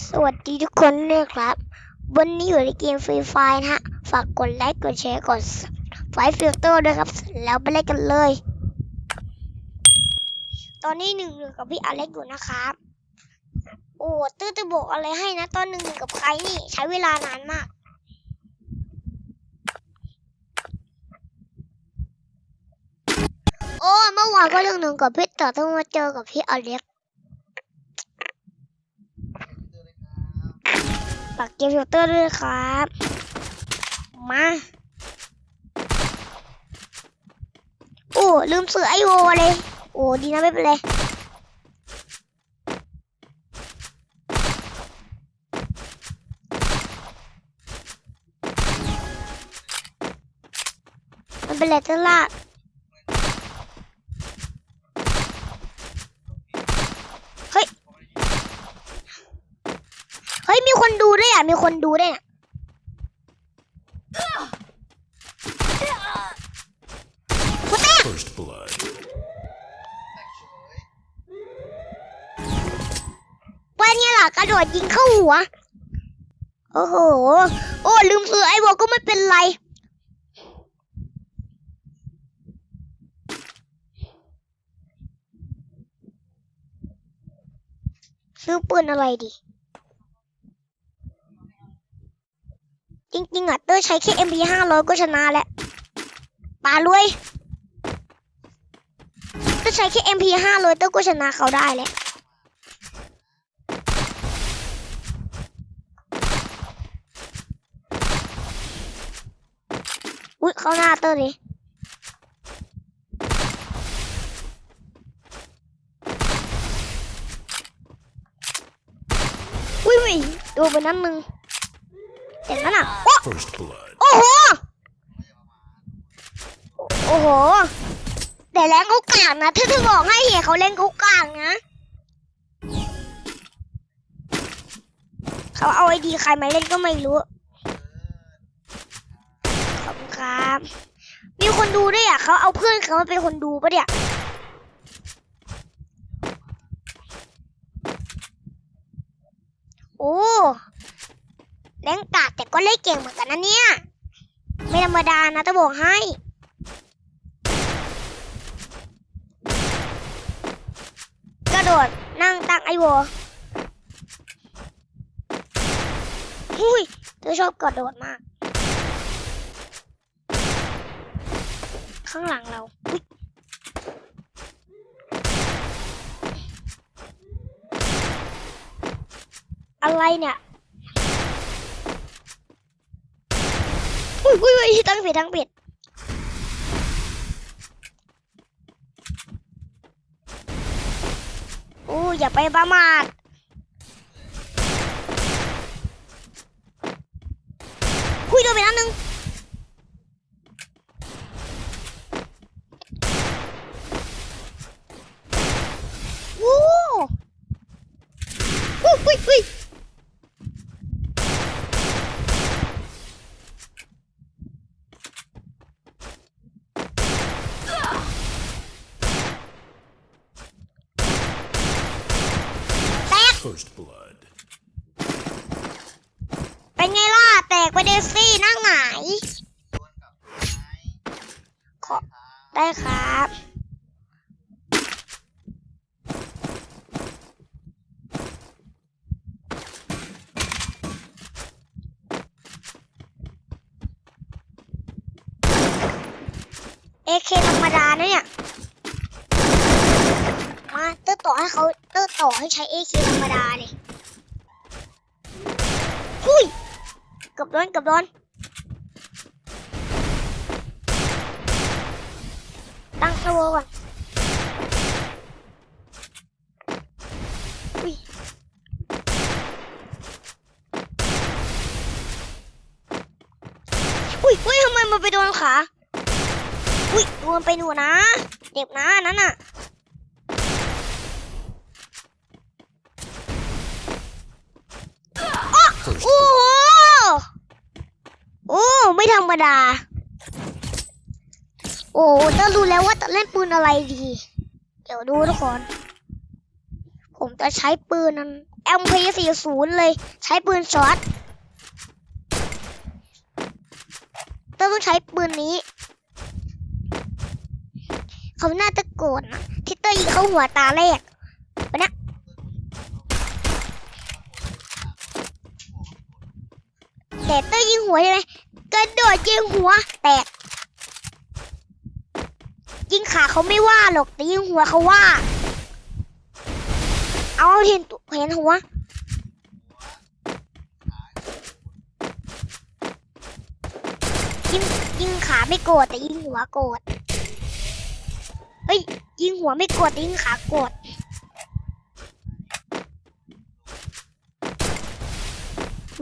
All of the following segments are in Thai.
สวัสดีทุกคนด้วยครับ วันนี้อยู่ในเกมฟรีไฟนะฮะ ฝากกดไลค์ กดแชร์ กดไฟฟิลเตอร์ด้วยครับ แล้วไปเล่นกันเลย ตอนนี้หนึ่งหนึ่งกับพี่อเล็กอยู่นะครับ โอ้ตื้อจะบอกอะไรให้นะ ตอนหนึ่งหนึ่งกับใครนี่ ใช้เวลานานมากโอ้เมื่อวานก็เรื่องหนึ่งกับพี่ต่อต้องมาเจอกับพี่อเล็กากเกมฟิลเตอร์ด้วยครับ มาโอ้ลืมซื้อไอโอเลย โอ้ดีนะไม่เป็นไรมันเป็นไรตลาดเฮ้ย เฮ้ย มีคนดูด้วยอะ มีคนดูด้วยน่ะหัวแตก First blood. วันนี้ล่ะกระโดดยิงเข้าหัว โอ้โห โอ้ ลืมซื้อไอ้บอกก็ไม่เป็นไร ซื้อปืนอะไรดี จริงๆอะเตอร์ใช้แค่ MP ห้าร้อยก็ชนะแล้วปาลุยเตอร์ใช้แค่ MP ห้าร้อยเตอร์ก็ชนะเขาได้แล้วอุ้ยเข้าหน้าเตอร์เลยอุ้ยๆดูไปนั้นมึง ห็นแล้วน่ะโอ้ First blood. โอ้โห โอ้โห แต่แรงเขากลางนะถ้าจะบอกให้เห็นเขาเล่นเขากลางนะ เขาเอาไอดีใครมาเล่นก็ไม่รู้ ขอบคุณครับ มีคนดูด้วยอะเขาเอาเพื่อนเขามาเป็นคนดูปะเนี่ยโอ้ เล่นกาดแต่ก็เล่นเก่งเหมือนกันนะเนี่ย ไม่ธรรมดานะจะบอกให้กระโดดนั่งตั้งไอโวหุ้ยเธอชอบกระโดดมาก ข้างหลังเราอุ๊ยอะไรเนี่ย อุ้ยอุ้ยอุ้ยตั้งผิดตั้งผิดอู้อย่าไปประมาทคุยโดนไปนัดนึง โอ้อุ้ยอุ้ยอุ้ยแตก First blood. เป็นไงล่ะ แตกไปเดซี่นั่งหงายขอได้ครับ เอเคธรรมดานะเนี่ย มาเติร์ต่อให้เขา เติร์ต่อให้ใช้เอเคธรรมดาเลยหุยเกับโดนเกับโดนตั้งสโวก่อนอุ้ยอุ้ยอุ้ยทำไมมันไปโดนขา อุ้ยโดนไปหนูนะ เจ็บนะนนั้นน่ะ First โอ้โหโอ้ไม่ธรรมดา โอ้เต้รู้แล้วว่าจะเล่นปืนอะไรดี เดี๋ยวดูทุกคน ผมจะใช้ปืนนั้น MP40 เลย ใช้ปืนช็อตเต้ยต้องใช้ปืนนี้เขาน่าจะโกรธนะที่เต้ยยิงเขาหัวตาแรกไปนะ แต่เต้ยยิงหัวใช่ไหมกระโดดยิงหัวแตกยิงขาเขาไม่ว่าหรอกแต่ยิงหัวเขาว่า เอาเห็นตัวเห็นหัวยิงยิงขาไม่โกรธแต่ยิงหัวโกรธเฮ้ยยิงหัวไม่โกรธแต่ยิงขาโกรธ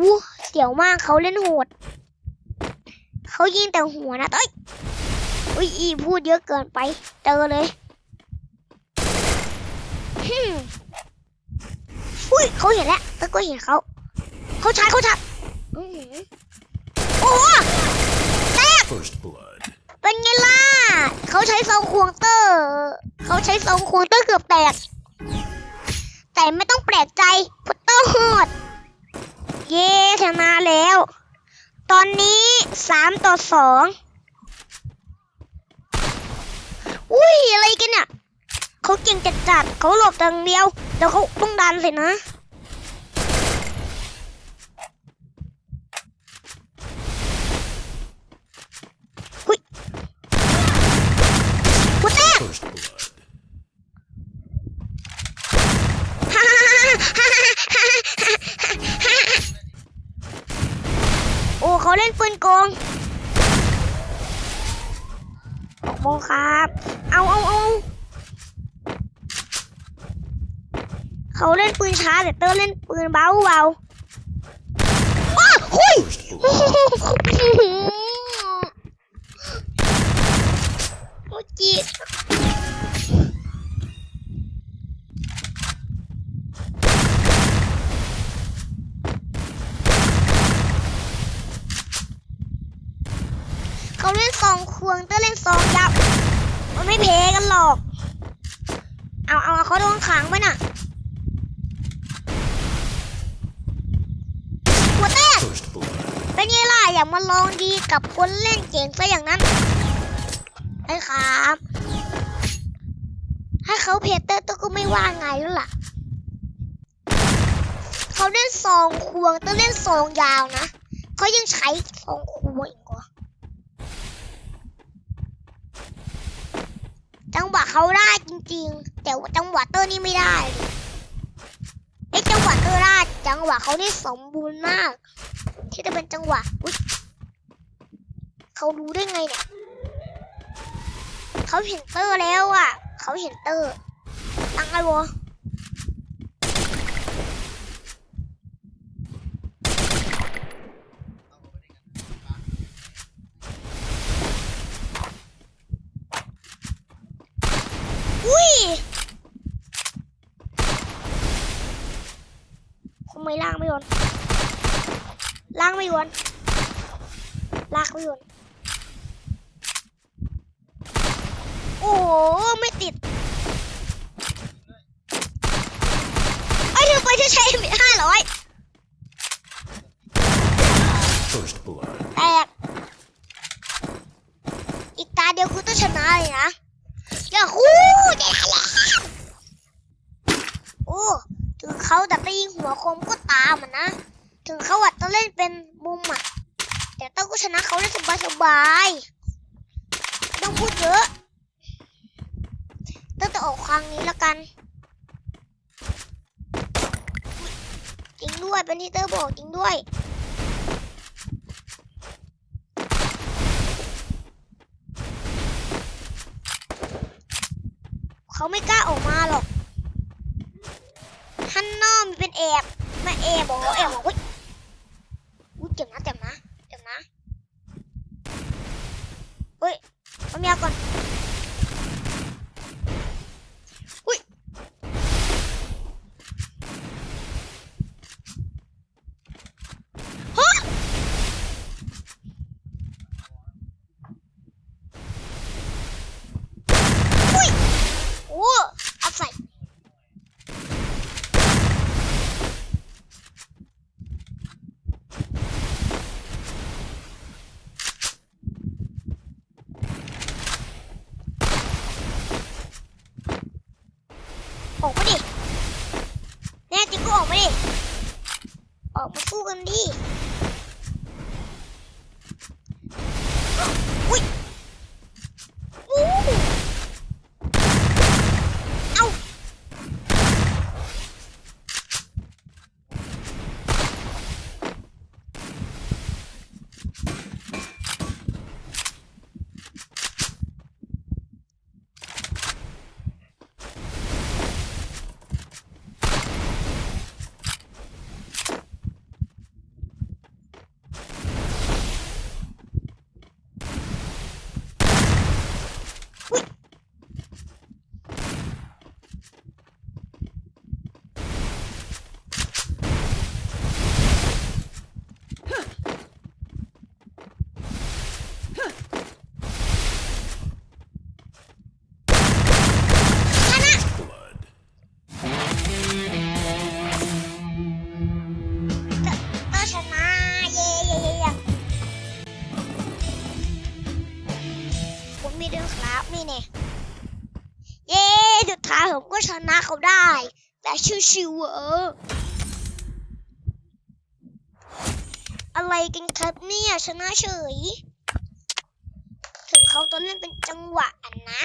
วู้ เสียวมากเขาเล่นโหดเขายิงแต่หัวนะเอ้ยอุ้ยอีพูดเยอะเกินไป เจอเลยฮึมอุ้ยเขาเห็นแล้วแล้วก็เห็นเขาเขาชาร์จเขาชาร์จอื้อหือโอ้ First blood. เป็นไงล่ะเขาใช้ซองควงเตอร์เขาใช้ซองควงเตอร์เกือบแตกแต่ไม่ต้องแปลกใจพุตเตอร์โหด เย้ชนะแล้ว ตอนนี้สามต่อสองอุ้ยอะไรกันเนี่ยเขาเก่งจัดจัดๆเขาหลบอย่างเดียวเดี๋ยวเขาต้องดันสินะ พุตเตอร์ First blood. โอ้ เขาเล่นปืนโกงโมงครับ เอาเอาเอาเขาเล่นปืนช้าแต่เตอร์เล่นปืนเบาเบาอ้าหุย First blood. โอ้จีด เขาเล่นซองควงเตอร์เล่นซองยับ มันไม่เพกันหรอก เอาเอาเขาโดนขังไปน่ะหัวแตกเป็นไงล่ะอยากมาลองดีกับคนเล่นเก่งซะอย่างนั้นไอ้ครับถ้าเขาเพเตอร์ตัวก็ไม่ว่าไงแล้วล่ะเขาเล่นซองควงต้องเล่นซองยาวนะเขายังใช้ซองควงอีกเหรอ จังหวะเขาได้จริง ๆ แต่ว่าจังหวะเตอร์นี่ไม่ได้ไอ้จังหวะเตอร์ได้จังหวะเขานี่สมบูรณ์มาก ที่จะเป็นจังหวะเขารู้ได้ไงเนี่ยเขาเห็นเตอร์แล้วอะเขาเห็นเตอร์ตั้งไงวะอุ้ยทำ ไม่ล่างไม่โดนล้างไม่ยวนลากไม่ยวนโอ้โหไม่ติดไอ้ยเธอไปจะใช้ม่ห้าร้อยแตกอีกตาเดียวคือต้องชนะเลยนะอย่าคู่จะได้แล้วโอ้ ถึงเขา แต่ไปยิงหัวคมก็ตามอะนะ ถึงเขาอาจจะเล่นเป็นมุมอะ แต่ต้องก็ชนะเขาได้สบายสบายต้องพูดเยอะต้องจะออกครั้งนี้แล้วกัน จริงด้วยเป็นที่เตอร์บอกจริงด้วยเขาไม่กล้าออกมาหรอกฮันนอมนเป็น แอบมาแอบบอกแอบบอกอุ้ยอุ้ยเจ็บนะเจ็บนะเจ็บนะเฮ้ยปั๊มยาก่อนอุ้ยฮะอุ้ยโอ้ ก็ออกมาดิ ออกมาสู้กันดิ ด้วยครับนี่เนี่ยเย้สุดท้ายผมก็ชนะเขาได้ แต่ชิวๆเอออะไรกันครับเนี่ยชนะเฉย ถึงเขาตอนนั้นเป็นจังหวะอะนะ